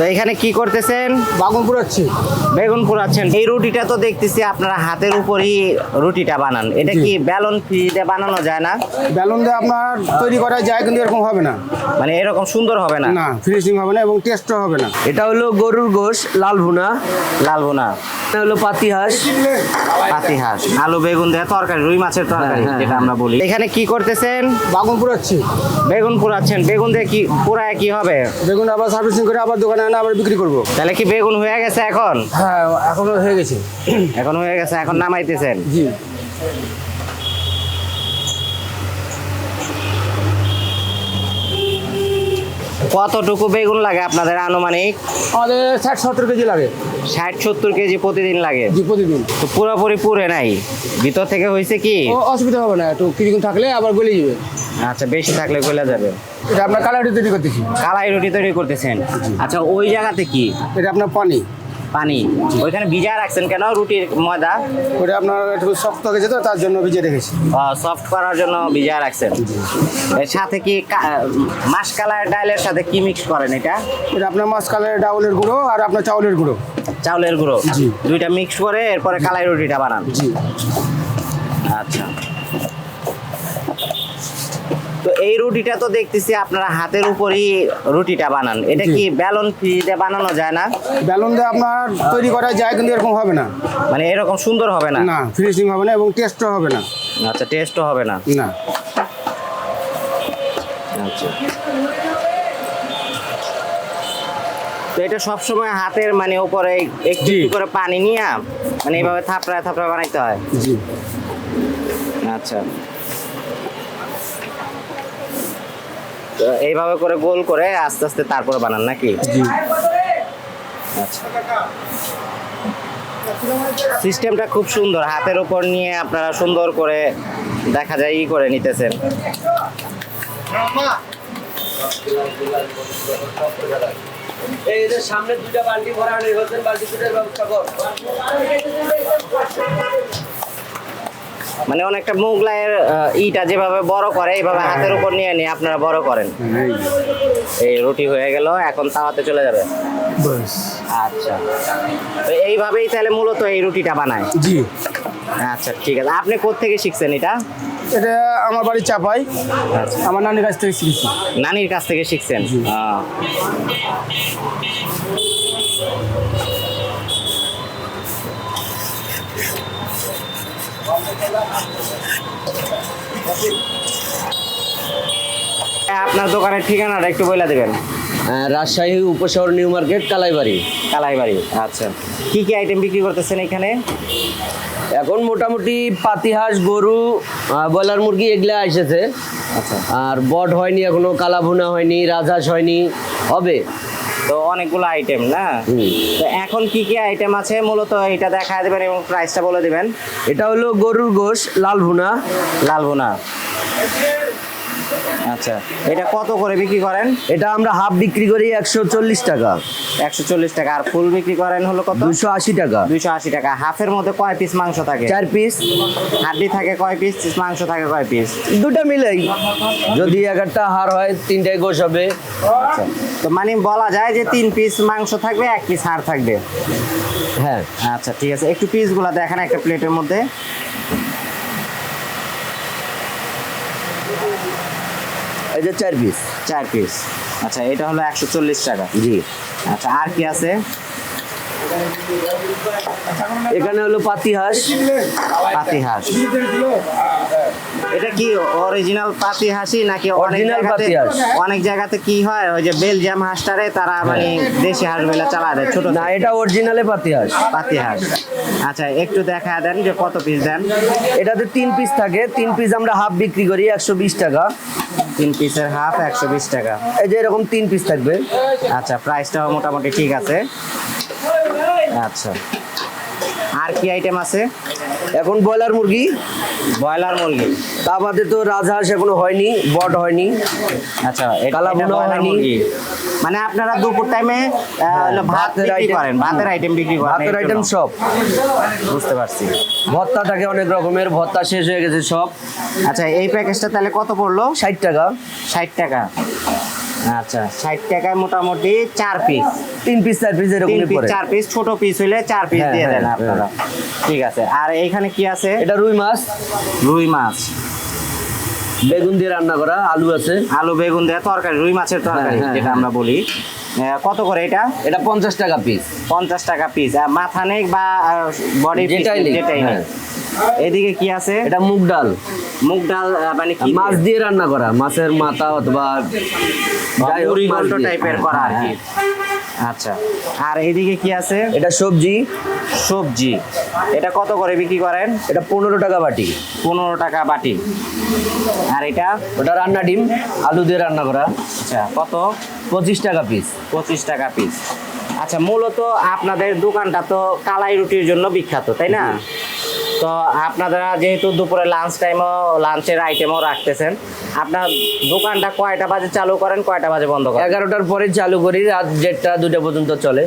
তো এখানে কি করতেছেন? বাগুন পুরাচ্ছি বেগুন পোড়াচ্ছেন। এই রুটিটা তো দেখতেছি আপনারা হাতের উপরই রুটিটা বানান। এটা কি ব্যালন ফ্রিতে বানানো যায় না? বেলুন দিয়ে আপনার তৈরি করা যায় কিন্তু এরকম হবে না। মানে এরকম সুন্দর হবে না? না ফিনিশিং হবে না এবং টেস্টও হবে না। এটা হলো গরুর গোশ লাল ভুনা। লাল ভুনা। এটা হলো পাতি হাঁস পাতি হাঁস আলু বেগুন দেওয়া তরকারি রুই মাছের তরকারি হ্যাঁ, যেটা আমরা বলি। এখানে কি করতেছেন? বাগুন পুরাচ্ছি বেগুন পোড়াচ্ছেন। বেগুন দিয়ে কি পোড়ায় কি হবে? বেগুন আবার সার্ভিসিং করে আবার দোকানে আনে আবার বিক্রি করব। তাহলে কি বেগুন হয়ে গেছে এখন? হ্যাঁ এখনও হয়ে গেছে। এখন হয়ে গেছে এখন নামাইতেছেন? জি। কতটুকু বেগুন লাগে আপনাদের আনুমানিক? আমাদের ষাট সত্তর কেজি লাগে। ষাট সত্তর কেজি প্রতিদিন লাগে? জি প্রতিদিন। তো পুরোপুরি পুরে নাই? ভিতর থেকে হয়েছে কি? অসুবিধা হবে না একটু কিছুক্ষণ থাকলে আবার গলে যাবে। আচ্ছা বেশি থাকলে গলে যাবে। এটা আপনার কালাই কালারটি তৈরি করতেছি। কালাই রুটি তৈরি করতেছেন। আচ্ছা ওই জায়গাতে কি? এটা আপনার পানি। পানি। ওইখানে ভিজা রাখছেন কেন? রুটির ময়দা? ওটা আপনার একটু শক্ত হয়ে গেছে তো তার জন্য ভিজে রেখেছি। সফট করার জন্য ভিজা রাখছেন। এর সাথে কি মাস কালার ডালের সাথে কি মিক্স করেন এটা? এটা আপনার মাছ কালার ডাউলের গুঁড়ো আর আপনার চাউলের গুঁড়ো। চাউলের গুঁড়ো। দুইটা মিক্স করে এরপরে কালাই রুটিটা বানান। জি। আচ্ছা। তো এই রুটিটা তো দেখতেছি আপনারা হাতের উপরই রুটিটা বানান। এটা কি ব্যালন ফ্রিতে বানানো যায় না? বেলুন দিয়ে আপনার তৈরি করা যায় কিন্তু এরকম হবে না। মানে এরকম সুন্দর হবে না? না ফিনিশিং হবে না এবং টেস্টও হবে না। আচ্ছা টেস্টও হবে না? না। আচ্ছা। তো এটা সবসময় হাতের মানে উপরে। একটু করে পানি নিয়ে মানে এইভাবে থাপড়ায় থাপড়ায় বানাইতে হয়? জি। আচ্ছা। তো এইভাবে করে গোল করে আস্তে আস্তে তারপরে বানান নাকি? আচ্ছা সিস্টেমটা খুব সুন্দর। হাতের উপর নিয়ে আপনারা সুন্দর করে দেখা যায় ই করে নিতেছেন। এই যে সামনে দুইটা বালতি ভরা নির্বাচন বালতি দুটার ব্যবস্থা কর। মানে অনেকটা মোগলাইয়ের ইটা যেভাবে বড় করে এইভাবে হাতের উপর নিয়ে নিয়ে আপনারা বড় করেন। এই। রুটি হয়ে গেল এখন তাওয়াতে চলে যাবে। আচ্ছা। তো এইভাবেই তাহলে মূলত এই রুটিটা বানায়? জি। আচ্ছা ঠিক আছে। আপনি কোত্থেকে শিখছেন এটা? এটা আমার বাড়ি চাপাই। আচ্ছা। আমার নানির কাছ থেকে শিখেছি। নানির কাছ থেকে শিখছেন? আপনার দোকানের ঠিকানাটা একটু বলে দেবেন। হ্যাঁ, রাজশাহী উপশহর নিউ মার্কেট কালাইবাড়ি। কালাইবাড়ি আচ্ছা। কি কি আইটেম বিক্রি করতেছেন এখানে? এখন মোটামুটি পাতি হাঁস গরু ব্রয়লার মুরগি এগুলা এসেছে। আচ্ছা। আর বট হয়নি এখনও কালা ভুনা হয়নি রাজহাঁস হয়নি হবে। তো অনেকগুলো আইটেম না। তো এখন কি কি আইটেম আছে? মূলত এটা দেখা দেবেন এবং প্রাইসটা বলে দিবেন। এটা হলো গরুর গোশ লাল ভুনা। লাল ভুনা। আচ্ছা এটা কত করে বিক্রি করেন? এটা আমরা হাফ বিক্রি করি একশো চল্লিশ টাকা। একশো চল্লিশ টাকা আর ফুল বিক্রি করেন হলো কত? দুশো আশি টাকা। দুইশো আশি টাকা হাফের মধ্যে কয় পিস মাংস থাকে? চার পিস হাড্ডি থাকে কয় পিস মাংস থাকে কয় পিস দুটা মিলেই। যদি এক একটা হার হয় তিনটায় গোশ হবে। আচ্ছা তো মানে বলা যায় যে তিন পিস মাংস থাকবে এক পিস হাড় থাকবে। হ্যাঁ। আচ্ছা ঠিক আছে একটু পিসগুলো দেখেন একটা প্লেটের মধ্যে। এই যে চার পিস চার পিস আচ্ছা এটা হলো একশো চল্লিশ টাকা। জি। আচ্ছা আর কি আছে? এখানে হলো পাতি হাঁস। পাতি হাঁস। এটা কি অরিজিনাল পাতি হাসি নাকি অরিজিনাল পাতি হাঁস। অনেক জায়গাতে কি হয়? ওই যে বেলজিয়াম হাঁসটারে তারা মানে দেশি হাঁস বেলা চালা দেয় ছোট না এটা অরিজিনালে পাতি হাঁস। পাতি হাঁস। আচ্ছা একটু দেখা দেন যে কত পিস দেন। এটাতে তিন পিস থাকে। তিন পিস আমরা হাফ বিক্রি করি একশো বিশ টাকা। তিন পিসের হাফ একশো বিশ টাকা। এই যে এরকম তিন পিস থাকবে। আচ্ছা প্রাইসটাও মোটামুটি ঠিক আছে। আচ্ছা। আর কি আইটেম আছে? এখন ব্রয়লার মুরগি? ব্রয়লার মুরগি। তা বাদে তো রাজহাঁস এখনও হয়নি বট হয়নি। আচ্ছা ব্রয়লার হয়নি। মুরগি। মানে আপনারা দুপুর টাইমে ভাত ভাতের বিক্রি করেন ভাতের আইটেম বিক্রি করেন ভাতের আইটেম সব। বুঝতে পারছি। ভত্তা থাকে অনেক রকমের ভত্তা শেষ হয়ে গেছে সব। আচ্ছা এই প্যাকেজটা তাহলে কত পড়ল? ষাট টাকা। ষাট টাকা। আচ্ছা। ষাট টাকায় মোটামুটি চার পিস তিন পিস চার পিস তিন এরকমই পিস পড়ে। চার পিস ছোট পিস হইলে চার পিস হ্যাঁ, দিয়ে দেন হ্যাঁ, আপনারা ঠিক আছে। আর এইখানে কি আছে? এটা রুই মাছ। রুই মাছ। বেগুন দিয়ে রান্না করা আলু আছে। আলু বেগুন দেওয়া তরকারি রুই মাছের তরকারি হ্যাঁ, যেটা হ্যাঁ। আমরা বলি। কত করে এটা? এটা পঞ্চাশ টাকা পিস পঞ্চাশ টাকা পিস মাথা নেই বা বডি যেটাই যেটাই নেই হ্যাঁ। এদিকে কি আছে? এটা মুগ ডাল। মুগ ডাল মানে কি মাছ দিয়ে রান্না করা। মাছের মাথা অথবা। টাইপের করা আর কি। হ্যাঁ। আচ্ছা। আর এদিকে কি আছে? এটা সবজি। সবজি। এটা কত করে বিক্রি করেন? এটা পনেরো টাকা বাটি। পনেরো টাকা বাটি। আর এটা? ওটা রান্না ডিম আলু দিয়ে রান্না করা। আচ্ছা কত? পঁচিশ টাকা পিস পঁচিশ টাকা পিস আচ্ছা মূলত আপনাদের দোকানটা তো কালাই রুটির জন্য বিখ্যাত তাই না? তো আপনারা যেহেতু দুপুরে লাঞ্চ টাইমও লাঞ্চের আইটেমও রাখতেছেন আপনার দোকানটা কয়টা বাজে চালু করেন কয়টা বাজে বন্ধ করেন? এগারোটার পরে চালু করি রাত দেড়টা দুটা পর্যন্ত চলে।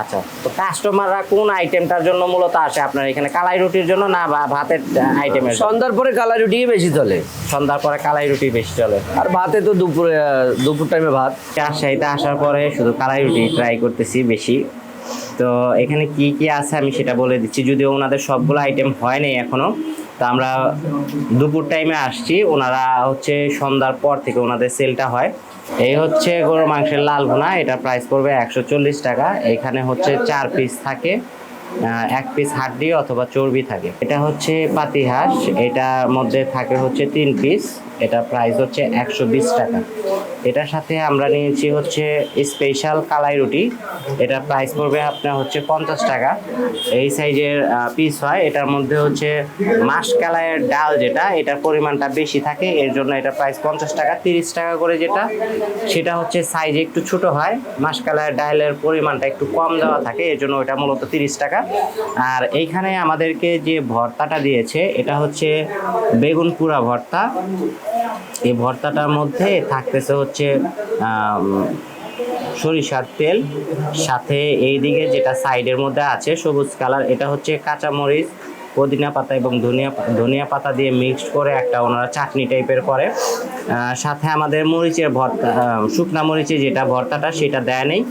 আচ্ছা তো কাস্টমাররা কোন আইটেমটার জন্য মূলত আসে আপনার এখানে? কালাই রুটির জন্য না বা ভাতের আইটেমের সন্ধ্যার পরে কালাই রুটি বেশি চলে। সন্ধ্যার পরে কালাই রুটি বেশি চলে। আর ভাতে তো দুপুরে দুপুর টাইমে ভাত। রাজশাহীতে আসার পরে শুধু কালাই রুটি ট্রাই করতেছি বেশি। তো এখানে কি কি আছে আমি সেটা বলে দিচ্ছি। যদিও ওনাদের সবগুলো আইটেম হয়নি এখনও, তা আমরা দুপুর টাইমে আসছি। ওনারা হচ্ছে সন্ধ্যার পর থেকে ওনাদের সেলটা হয়। এই হচ্ছে গরু মাংসের লাল ভুনা এটা প্রাইস পড়বে একশো চল্লিশ টাকা। এখানে হচ্ছে চার পিস থাকে এক পিস হাড্ডি অথবা চর্বি থাকে। এটা হচ্ছে পাতিহাঁস, এটার মধ্যে থাকে হচ্ছে তিন পিস এটা প্রাইস হচ্ছে একশো বিশ টাকা। এটার সাথে আমরা নিয়েছি হচ্ছে স্পেশাল কালাই রুটি। এটা প্রাইস পড়বে আপনার হচ্ছে পঞ্চাশ টাকা। এই সাইজের পিস হয়। এটার মধ্যে হচ্ছে মাস কালাইয়ের ডাল যেটা, এটার পরিমাণটা বেশি থাকে। এর জন্য এটা প্রাইস পঞ্চাশ টাকা, তিরিশ টাকা করে যেটা। সেটা হচ্ছে সাইজ একটু ছোট হয়। মাস কালাইয়ের ডালের পরিমাণটা একটু কম দেওয়া থাকে। এর জন্য ওটা মূলত তিরিশ টাকা। আর এইখানে আমাদেরকে যে ভর্তাটা দিয়েছে, এটা হচ্ছে বেগুন পুরা ভর্তা। এই ভর্তাটার মধ্যে থাকতেছে হচ্ছে সরিষার তেল, সাথে এইদিকে যেটা সাইডের মধ্যে আছে সবুজ কালার, এটা হচ্ছে কাঁচামরিচ, পুদিনা পাতা এবং ধনিয়া ধনিয়া পাতা দিয়ে মিক্সড করে একটা ওনারা চাটনি টাইপের করে। সাথে আমাদের মরিচের ভর্তা শুকনা মরিচে যেটা ভর্তাটা সেটা দেয় নেই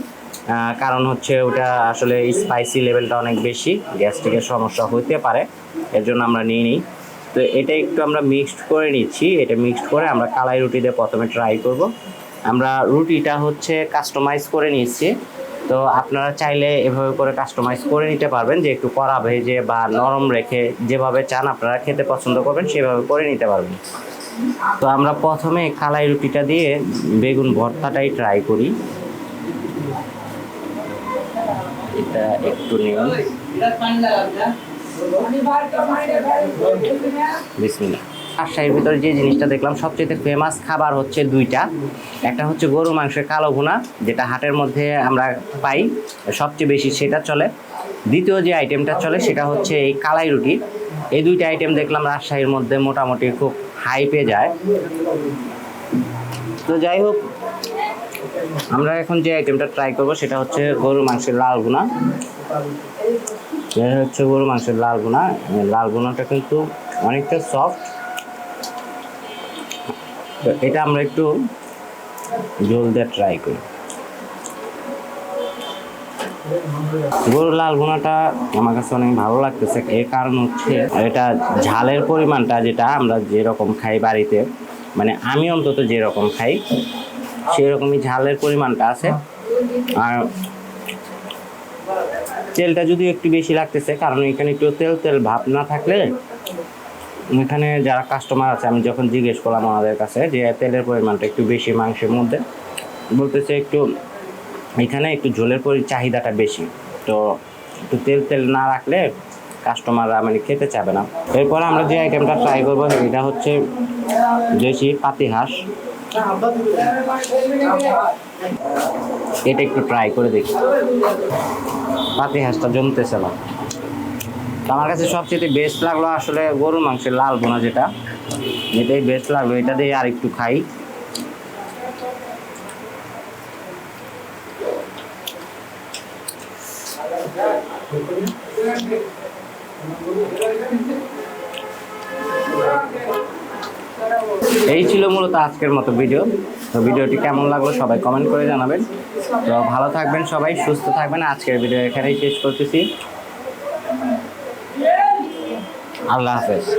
কারণ হচ্ছে ওটা আসলে স্পাইসি লেভেলটা অনেক বেশি, গ্যাস্ট্রিকের সমস্যা হইতে পারে, এর জন্য আমরা নিই নিই তো এটা একটু আমরা মিক্সড করে নিচ্ছি। এটা মিক্সড করে আমরা কালাই রুটি দিয়ে প্রথমে ট্রাই করব। আমরা রুটিটা হচ্ছে কাস্টমাইজ করে নিচ্ছি। তো আপনারা চাইলে এভাবে করে কাস্টমাইজ করে নিতে পারবেন। যে একটু কড়া ভেজে বা নরম রেখে যেভাবে চান আপনারা খেতে পছন্দ করবেন, সেভাবে করে নিতে পারবেন। তো আমরা প্রথমে কালাই রুটিটা দিয়ে বেগুন ভর্তাটাই ট্রাই করি। এটা একটু নিন। বিসমিল্লাহ। রাজশাহীর ভিতরে যে জিনিসটা দেখলাম সবচেয়ে ফেমাস খাবার হচ্ছে দুইটা। একটা হচ্ছে গরু মাংসের কালো ভুনা, যেটা হাটের মধ্যে আমরা পাই, সবচেয়ে বেশি সেটা চলে। দ্বিতীয় যে আইটেমটা চলে, সেটা হচ্ছে এই কালাই রুটি। এই দুইটা আইটেম দেখলাম রাজশাহীর মধ্যে মোটামুটি খুব হাইপে যায়। তো যাই হোক আমরা এখন যে আইটেমটা ট্রাই করব, সেটা হচ্ছে গরু মাংসের লাল ভুনা এটা হচ্ছে গরু মাংসের লাল ভুনা লাল ভুনাটা কিন্তু অনেকটা সফট এটা আমরা একটু জল দিয়ে ট্রাই করি। গরু লাল ভুনাটা আমার কাছে অনেক ভালো লাগতেছে। এর কারণ হচ্ছে এটা ঝালের পরিমাণটা যেটা আমরা যেরকম খাই বাড়িতে মানে আমি অন্তত যেরকম খাই সেরকমই ঝালের পরিমাণটা আছে। আর তেলটা যদি একটু বেশি লাগতেছে, কারণ এখানে একটু তেল তেল ভাব না থাকলে এখানে যারা কাস্টমার আছে, আমি যখন জিজ্ঞেস করলাম আমাদের কাছে যে তেলের পরিমাণটা একটু বেশি মাংসের মধ্যে, বলতেছে একটু এখানে একটু ঝোলের পরি, চাহিদাটা বেশি। তো একটু তেল তেল না রাখলে কাস্টমাররা মানে খেতে চাবে না। এরপর আমরা যে আইটেমটা ট্রাই করব, এটা হচ্ছে দেশি পাতি হাঁস এটা একটু ট্রাই করে দেখি। পাতি হাঁসটা জমতেছে না। আমার কাছে সবচেয়ে বেস্ট লাগল আসলে গরুর মাংসের লাল বোনা যেটা। এটাই বেস্ট লাগল, এটা দিয়ে আর একটু খাই। এই ছিল মূলত আজকের মতো ভিডিও। তো ভিডিওটি কেমন লাগল সবাই কমেন্ট করে জানাবেন। তো ভালো থাকবেন সবাই, সুস্থ থাকবেন। আজকের ভিডিও এখানেই শেষ করতেছি। আল্লাহ হাফেজ।